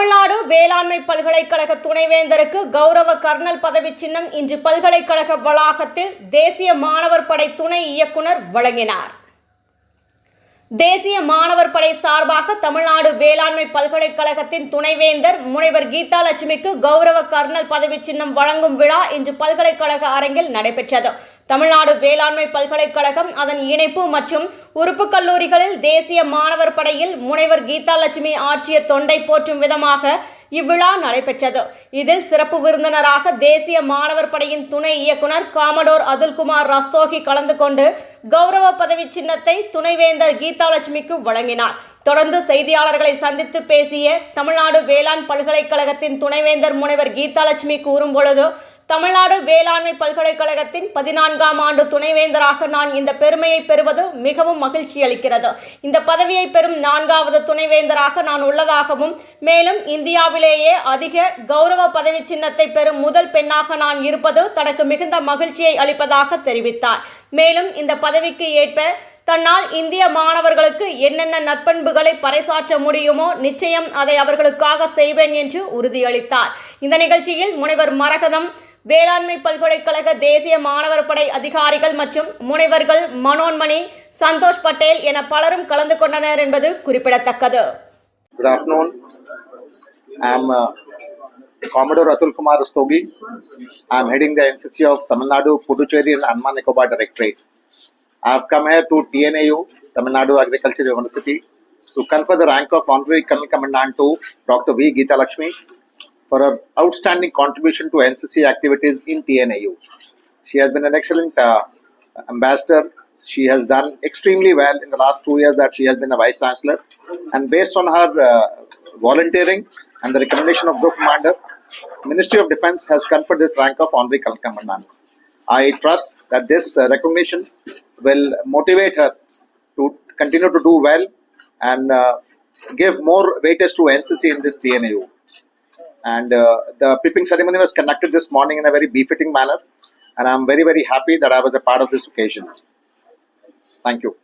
தமிழ்நாடு வேளாண்மை பல்கலைக்கழக துணைவேந்தருக்கு கௌரவ கர்னல் பதவி சின்னம் இன்று பல்கலைக்கழக வளாகத்தில் தேசிய மாணவர் படை துணை இயக்குனர் வழங்கினார். தேசிய மாணவர் படை சார்பாக தமிழ்நாடு வேளாண்மை பல்கலைக்கழகத்தின் துணைவேந்தர் முனைவர் கீதா லட்சுமிக்கு கௌரவ கர்னல் பதவி சின்னம் வழங்கும் விழா இன்று பல்கலைக்கழக அரங்கில் நடைபெற்றது. தமிழ்நாடு வேளாண்மை பல்கலைக்கழகம் அதன் இணைப்பு மற்றும் உறுப்பு கல்லூரிகளில் தேசிய மாணவர் படையில் முனைவர் கீதா லட்சுமி ஆற்றிய தொண்டை போற்றும் விதமாக இவ்விழா நடைபெற்றது. இதில் சிறப்பு விருந்தினராக தேசிய மாணவர் படையின் துணை இயக்குனர் காமடோர் அதுல்குமார் ரஸ்தோகி கலந்து கொண்டு கௌரவ பதவி சின்னத்தை துணைவேந்தர் கீதாலட்சுமிக்கு வழங்கினார். தொடர்ந்து செய்தியாளர்களை சந்தித்து பேசிய தமிழ்நாடு வேளாண் பல்கலைக்கழகத்தின் துணைவேந்தர் முனைவர் கீதாலட்சுமி கூறும் பொழுது தமிழ்நாடு வேளாண்மை பல்கலைக்கழகத்தின் பதினான்காம் ஆண்டு துணைவேந்தராக நான் இந்த பெருமையை பெறுவது மிகவும் மகிழ்ச்சி அளிக்கிறது. இந்த பதவியை பெறும் நான்காவது துணைவேந்தராக நான் உள்ளதாகவும் மேலும் இந்தியாவிலேயே அதிக கௌரவ பதவி சின்னத்தை பெறும் முதல் பெண்ணாக நான் இருப்பது தனக்கு மிகுந்த மகிழ்ச்சியை அளிப்பதாக தெரிவித்தார். மேலும் இந்த பதவிக்கு ஏற்ப தன்னால் இந்திய மாணவர்களுக்கு என்னென்ன நற்பண்புகளை பறைசாற்ற முடியுமோ நிச்சயம் அதை அவர்களுக்காக செய்வேன் என்று உறுதியளித்தார். இந்த நிகழ்ச்சியில் முனைவர் மரகதம் வேளாண்மை பல்கலைக்கழக தேசிய மாணவர் படை அதிகாரிகள் மற்றும் முனைவர்கள் மனோன்மணி சந்தோஷ் பட்டேல் என பலரும் கலந்து கொண்டனர் என்பது குறிப்பிடத்தக்கது Good afternoon. I'm uh, Commodore Atul Kumar Rastogi. I'm heading the NCC of Tamil Nadu, Puducherry and Andaman Nicobar Directorate. I've come here to TNAU, Tamil Nadu Agriculture University, to confer the rank of Honorary Colonel Commandant to Dr. V. Geeta Lakshmi for her outstanding contribution to NCC activities in TNAU. She has been an excellent uh, ambassador. She has done extremely well in the last two years that she has been a vice chancellor. And based on her uh, volunteering and the recommendation of Group Commander, Ministry of Defense has conferred this rank of Honorary Commandant. I trust that this uh, recognition will motivate her to continue to do well and uh, give more weightage to NCC in this TNAU. And uh, the pipping ceremony was conducted this morning in a very befitting manner, and I'm very, very happy that I was a part of this occasion. Thank you.